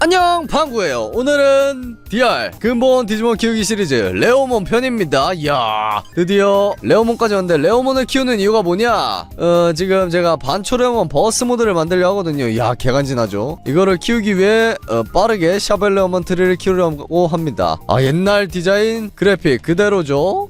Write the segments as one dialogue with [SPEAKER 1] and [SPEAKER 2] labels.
[SPEAKER 1] 안녕 방구예요. 오늘은 DR 근본 디지몬 키우기 시리즈 레오몬 편입니다. 이야 드디어 레오몬까지 왔는데 레오몬을 키우는 이유가 뭐냐? 어 지금 제가 반초레오몬 버스 모드를 만들려 하거든요. 야 개간지나죠? 이거를 키우기 위해 어, 빠르게 샤벨 레오몬 트리를 키우려고 합니다. 아 옛날 디자인 그래픽 그대로죠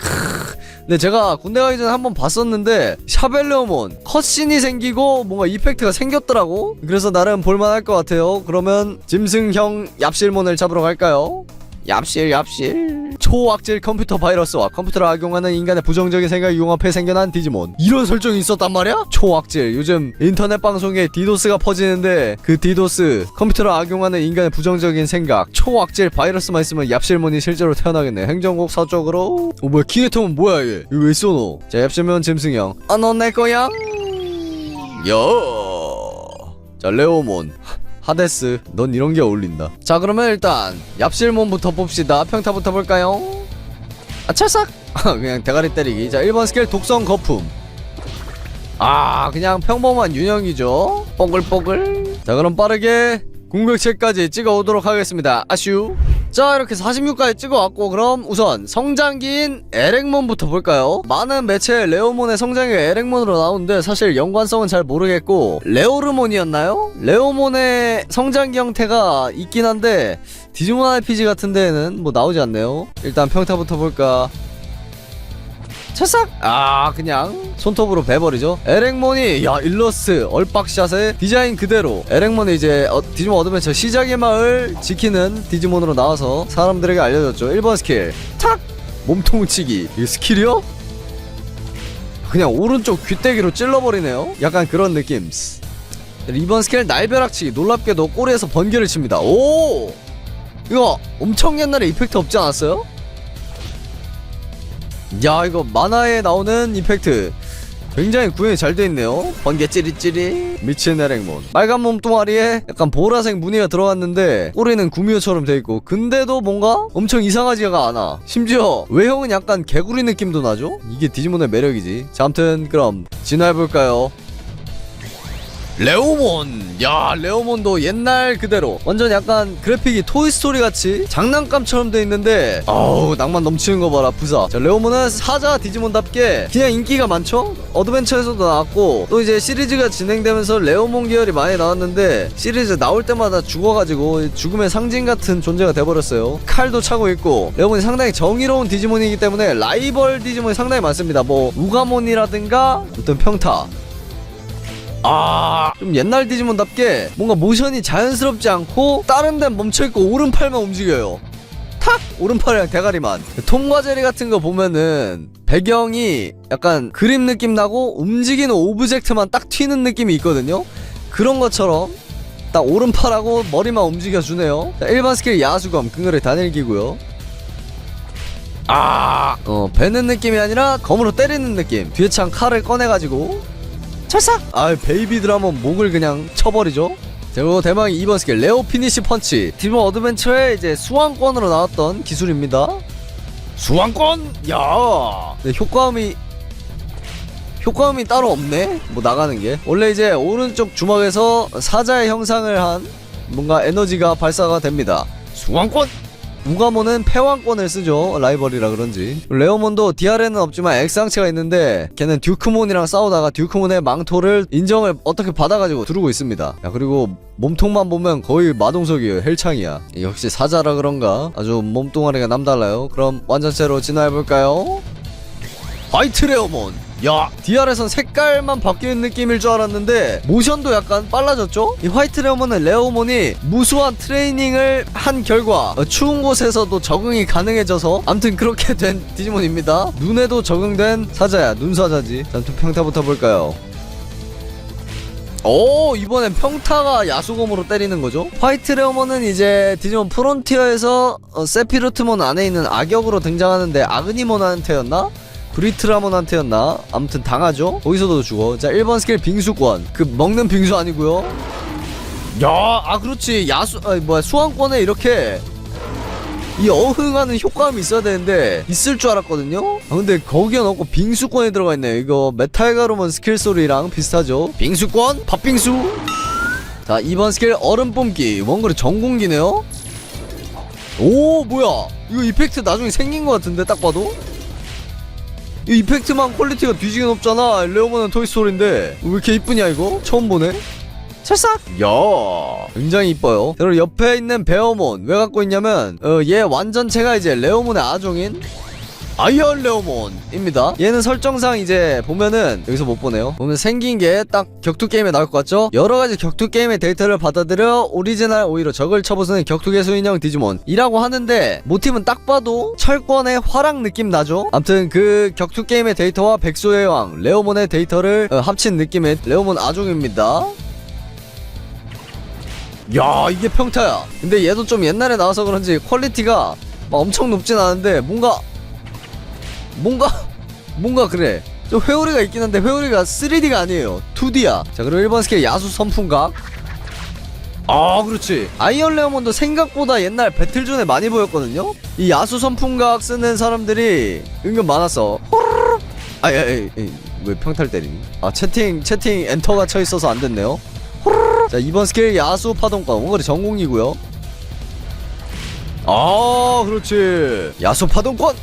[SPEAKER 1] 근데 제가 군대 가기 전에 한번 봤었는데 샤벨레오몬 컷신이 생기고 뭔가 이펙트가 생겼더라고 그래서 나름 볼만할 것 같아요 그러면 짐승형 얍실몬을 잡으러 갈까요? 얍실 얍실. 초악질 컴퓨터 바이러스와 컴퓨터를 악용하는 인간의 부정적인 생각이 융합해 생겨난 디지몬. 이런 설정이 있었단 말이야? 초악질. 요즘 인터넷 방송에 디도스가 퍼지는데 그 디도스 컴퓨터를 악용하는 인간의 부정적인 생각 초악질 바이러스만 있으면 얍실몬이 실제로 태어나겠네. 행정국 서쪽으로. 어 뭐야 킹의톰은 뭐야 얘? 이거 왜 쏘노? 자 얍실몬 짐승형. 아너 내 거야? 여 자 레오몬 하데스 넌 이런 게 어울린다. 자 그러면 일단 얍실몬부터 봅시다. 평타부터 볼까요? 아 찰싹! 그냥 대가리 때리기. 자 1번 스킬 독성 거품. 아 그냥 평범한 유형이죠? 뽀글뽀글. 자 그럼 빠르게 궁극체까지 찍어오도록 하겠습니다. 아슈 자 이렇게 46까지 찍어왔고 그럼 우선 성장기인 에렉몬부터 볼까요? 많은 매체 레오몬의 성장기가 에렉몬으로 나오는데 사실 연관성은 잘 모르겠고 레오르몬이었나요? 레오몬의 성장기 형태가 있긴 한데 디지몬 RPG 같은 데에는 뭐 나오지 않네요 일단 평타부터 볼까 찰싹! 아 그냥 손톱으로 베버리죠 에렉몬이 야 일러스 얼빡샷의 디자인 그대로 에렉몬이 이제 어, 디지몬 어드벤처 시작의 마을 지키는 디지몬으로 나와서 사람들에게 알려졌죠 1번 스킬 탁! 몸통치기 이게 스킬이요? 그냥 오른쪽 귀때기로 찔러버리네요 약간 그런 느낌 2번 스킬 날벼락치기 놀랍게도 꼬리에서 번개를 칩니다 오! 이거 엄청 옛날에 이펙트 없지 않았어요? 야 이거 만화에 나오는 이펙트. 굉장히 구현이 잘 돼 있네요. 번개 찌릿찌릿. 미친 에렉몬. 빨간 몸뚱아리에 약간 보라색 무늬가 들어갔는데 꼬리는 구미호처럼 돼 있고 근데도 뭔가 엄청 이상하지가 않아. 심지어 외형은 약간 개구리 느낌도 나죠? 이게 디지몬의 매력이지. 자 암튼 그럼 진화해볼까요 레오몬. 야 레오몬도 옛날 그대로. 완전 약간 그래픽이 토이스토리 같이 장난감처럼 돼 있는데 아우 낭만 넘치는 거 봐라 부사. 자 레오몬은 사자 디지몬답게 그냥 인기가 많죠? 어드벤처에서도 나왔고 또 이제 시리즈가 진행되면서 레오몬 계열이 많이 나왔는데 시리즈 나올 때마다 죽어가지고 죽음의 상징 같은 존재가 돼버렸어요. 칼도 차고 있고 레오몬이 상당히 정의로운 디지몬이기 때문에 라이벌 디지몬이 상당히 많습니다. 뭐 우가몬이라든가 어떤 평타 아, 좀 옛날 디지몬답게 뭔가 모션이 자연스럽지 않고 다른 데는 멈춰있고 오른팔만 움직여요. 탁! 오른팔이랑 대가리만. 통과제리 같은 거 보면은 배경이 약간 그림 느낌 나고 움직이는 오브젝트만 딱 튀는 느낌이 있거든요. 그런 것처럼 딱 오른팔하고 머리만 움직여주네요. 자, 일반 스킬 야수검, 그거를 다닐기고요. 아, 어, 베는 느낌이 아니라 검으로 때리는 느낌. 뒤에 창 칼을 꺼내가지고 찰싹! 아 베이비들 한번 목을 그냥 쳐버리죠. 그리고 대망의 2번 스킬 레오 피니시 펀치. 디몬 어드벤처에 이제 수왕권으로 나왔던 기술입니다. 수왕권! 야. 네, 효과음이 효과음이 따로 없네. 뭐 나가는 게. 원래 이제 오른쪽 주먹에서 사자의 형상을 한 뭔가 에너지가 발사가 됩니다. 수왕권! 우가몬은 패왕권을 쓰죠. 라이벌이라 그런지. 레오몬도 DR에는 없지만 X항체가 있는데 걔는 듀크몬이랑 싸우다가 듀크몬의 망토를 인정을 어떻게 받아가지고 두르고 있습니다. 야 그리고 몸통만 보면 거의 마동석이에요. 헬창이야. 역시 사자라 그런가? 아주 몸뚱아리가 남달라요. 그럼 완전체로 진화해볼까요? 화이트 레오몬 야 DR에선 색깔만 바뀌는 느낌일 줄 알았는데 모션도 약간 빨라졌죠? 이 화이트 레오몬은 레오몬이 무수한 트레이닝을 한 결과 어, 추운 곳에서도 적응이 가능해져서 암튼 그렇게 된 디지몬입니다 눈에도 적응된 사자야 눈사자지 자, 아무튼 평타부터 볼까요? 오 이번엔 평타가 야수검으로 때리는 거죠 화이트 레오몬은 이제 디지몬 프론티어에서 어, 세피루트몬 안에 있는 악역으로 등장하는데 아그니몬한테였나? 브리트라몬한테였나? 아무튼 당하죠? 거기서도 죽어 자 1번 스킬 빙수권 그 먹는 빙수 아니고요 야, 아 그렇지 야수 아 뭐야 수왕권에 이렇게 이 어흥하는 효과음이 있어야 되는데 있을 줄 알았거든요. 아 근데 거기에 넣고 빙수권에 들어가 있네요. 이거 메탈 가루몬 스킬 소리랑 비슷하죠. 빙수권? 팥빙수? 자 2번 스킬 얼음 뿜기 원거리 전공기네요 오 뭐야 이거 이펙트 나중에 생긴 것 같은데 딱 봐도 이 이펙트만 퀄리티가 뒤지게 높잖아. 레오몬은 토이스토리인데. 왜 이렇게 이쁘냐 이거? 처음 보네. 찰싹 야 굉장히 이뻐요. 그리고 옆에 있는 베어몬 왜 갖고 있냐면 어, 얘 완전체가 이제 레오몬의 아종인 아이언 레오몬입니다. 얘는 설정상 이제 보면은 여기서 못 보네요. 보면 생긴 게 딱 격투 게임에 나올 것 같죠? 여러 가지 격투 게임의 데이터를 받아들여 오리지널 오히려 적을 쳐부수는 격투계 수인형 디지몬이라고 하는데 모티브는 딱 봐도 철권의 화랑 느낌 나죠? 암튼 그 격투 게임의 데이터와 백소의 왕 레오몬의 데이터를 어, 합친 느낌의 레오몬 아종입니다. 야 이게 평타야. 근데 얘도 좀 옛날에 나와서 그런지 퀄리티가 막 엄청 높진 않은데 뭔가 뭔가 뭔가 그래. 좀 회오리가 있긴 한데 회오리가 3D가 아니에요. 2D야. 자 그리고 1번 스킬 야수 선풍각. 아 그렇지. 아이언 레어몬도 생각보다 옛날 배틀존에 많이 보였거든요? 이 야수 선풍각 쓰는 사람들이 은근 많았어. 아이 아이 왜 평탈 때리니? 아 채팅 채팅 엔터가 쳐 있어서 안 됐네요. 호르르. 자 2번 스킬 야수 파동권. 원거리 전공이고요. 아 그렇지. 야수 파동권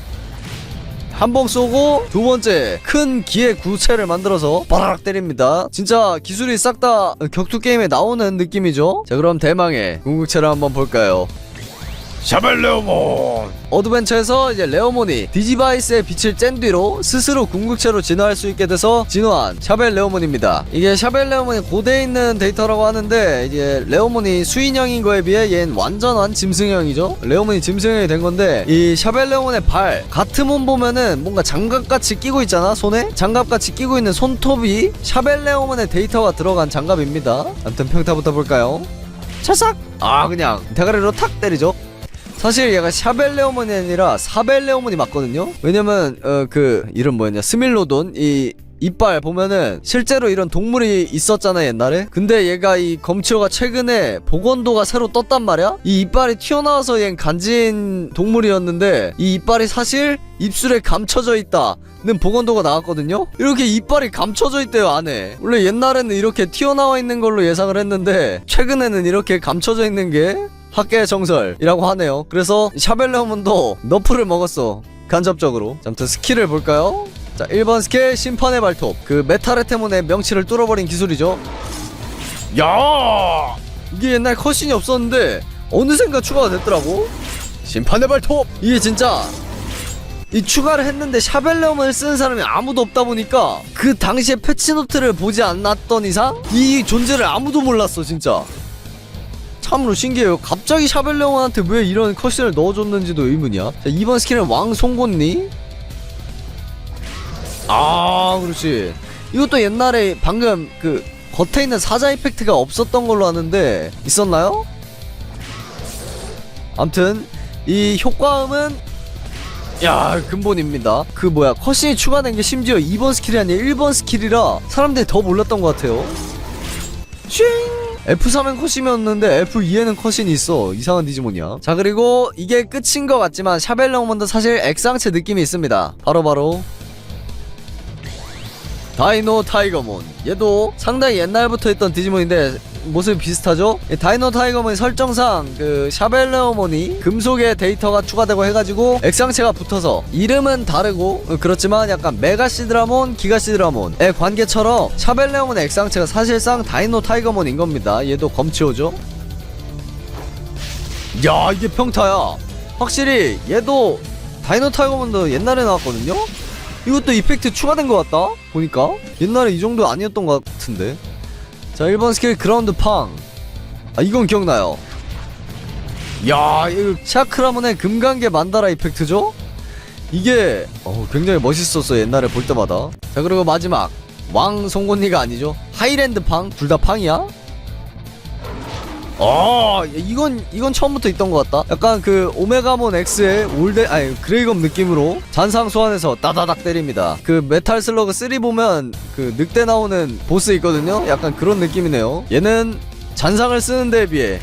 [SPEAKER 1] 한 번 쏘고 두 번째 큰 기의 구체를 만들어서 바라락 때립니다. 진짜 기술이 싹 다 격투 게임에 나오는 느낌이죠? 자 그럼 대망의 궁극체를 한번 볼까요
[SPEAKER 2] 샤벨 레오몬
[SPEAKER 1] 어드벤처에서 이제 레오몬이 디지바이스의 빛을 쬐 뒤로 스스로 궁극체로 진화할 수 있게 돼서 진화한 샤벨 레오몬입니다. 이게 샤벨 레오몬이 고대에 있는 데이터라고 하는데 이제 레오몬이 수인형인 거에 비해 얘는 완전한 짐승형이죠. 레오몬이 짐승형이 된 건데 이 샤벨 레오몬의 발 가트몬 보면은 뭔가 장갑같이 끼고 있잖아 손에 장갑같이 끼고 있는 손톱이 샤벨 레오몬의 데이터가 들어간 장갑입니다. 아무튼 평타부터 볼까요? 찰싹! 아 그냥 대가리로 탁 때리죠. 사실 얘가 샤벨레오몬이 아니라 사벨레오몬이 맞거든요. 왜냐면 어 그 이름 뭐였냐? 스밀로돈? 이 이빨 보면은 실제로 이런 동물이 있었잖아 옛날에? 근데 얘가 이 검치오가 최근에 복원도가 새로 떴단 말이야? 이 이빨이 튀어나와서 얘는 간진 동물이었는데 이 이빨이 사실 입술에 감춰져 있다는 복원도가 나왔거든요? 이렇게 이빨이 감춰져 있대요 안에. 원래 옛날에는 이렇게 튀어나와 있는 걸로 예상을 했는데 최근에는 이렇게 감춰져 있는 게 학계의 정설이라고 하네요. 그래서 샤벨레오몬도 너프를 먹었어. 간접적으로. 자, 아무튼 스킬을 볼까요? 자, 1번 스킬 심판의 발톱. 그 메타레테몬의 명치를 뚫어버린 기술이죠.
[SPEAKER 2] 야
[SPEAKER 1] 이게 옛날 컷신이 없었는데 어느샌가 추가가 됐더라고. 심판의 발톱. 이게 진짜 이 추가를 했는데 샤벨레오몬을 쓰는 사람이 아무도 없다 보니까 그 당시에 패치노트를 보지 않았던 이상 이 존재를 아무도 몰랐어 진짜. 참으로 신기해요. 갑자기 샤벨레온한테 왜 이런 컷신을 넣어줬는지도 의문이야. 자, 2번 스킬은 왕송곳니. 아, 그렇지. 이것도 옛날에 방금 그 겉에 있는 사자 이펙트가 없었던 걸로 아는데 있었나요? 암튼 이 효과음은 야 근본입니다 그 뭐야 컷신이 추가된 게 심지어 2번 스킬이 아니라 1번 스킬이라 사람들이 더 몰랐던 것 같아요 쉥 F3엔 컷신이었는데 F2에는 컷신이 있어. 이상한 디지몬이야. 자 그리고 이게 끝인 것 같지만 샤벨레오몬도 사실 액상체 느낌이 있습니다. 바로바로. 다이노 타이거몬. 얘도 상당히 옛날부터 있던 디지몬인데 모습이 비슷하죠? 이 다이노 타이거몬이 설정상 그 샤벨레오몬이 금속의 데이터가 추가되고 해가지고 액상체가 붙어서 이름은 다르고 어, 그렇지만 약간 메가시드라몬, 기가시드라몬의 관계처럼 샤벨레오몬의 액상체가 사실상 다이노 타이거몬인 겁니다. 얘도 검치오죠? 야 이게 평타야. 확실히 얘도 다이노 타이거몬도 옛날에 나왔거든요? 이것도 이펙트 추가된 것 같다? 보니까 옛날에 이 정도 아니었던 것 같은데 자 1번 스킬 그라운드 팡. 아 이건 기억나요. 야 이거 샤크라몬의 금강계 만다라 이펙트죠? 이게 어, 굉장히 멋있었어 옛날에 볼 때마다. 자 그리고 마지막 왕 송곳니가 아니죠? 하이랜드 팡 둘 다 팡이야? 아 이건 이건 처음부터 있던 것 같다. 약간 그 오메가몬 X의 올데 아니 그레이검 느낌으로 잔상 소환해서 따다닥 때립니다. 그 메탈 슬러그 3 보면 그 늑대 나오는 보스 있거든요. 약간 그런 느낌이네요. 얘는 잔상을 쓰는 데에 비해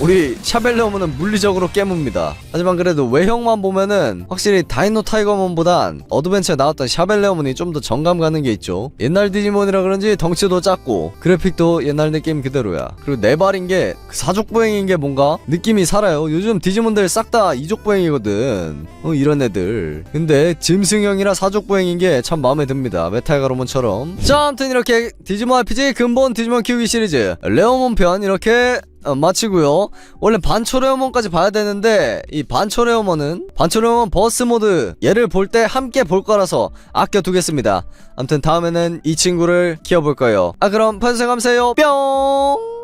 [SPEAKER 1] 우리 샤벨레오몬은 물리적으로 깨뭅니다. 하지만 그래도 외형만 보면은 확실히 다이노 타이거몬보단 어드벤처에 나왔던 샤벨레오몬이 좀 더 정감 가는 게 있죠. 옛날 디지몬이라 그런지 덩치도 작고 그래픽도 옛날 느낌 그대로야. 그리고 네 발인 게그 사족보행인 게 뭔가 느낌이 살아요. 요즘 디지몬들 싹 다 이족보행이거든. 어 이런 애들. 근데 짐승형이라 사족보행인 게 참 마음에 듭니다. 메탈가로몬처럼. 자, 아무튼 이렇게 디지몬 RPG 근본 디지몬 키우기 시리즈 레오몬 편 이렇게 어, 마치고요. 원래 반초레오몬까지 봐야 되는데 이 반초레오몬은 반초레오몬 버스 모드 얘를 볼 때 함께 볼 거라서 아껴 두겠습니다. 아무튼 다음에는 이 친구를 키워볼 거예요. 아 그럼 편생 감사해요. 뿅.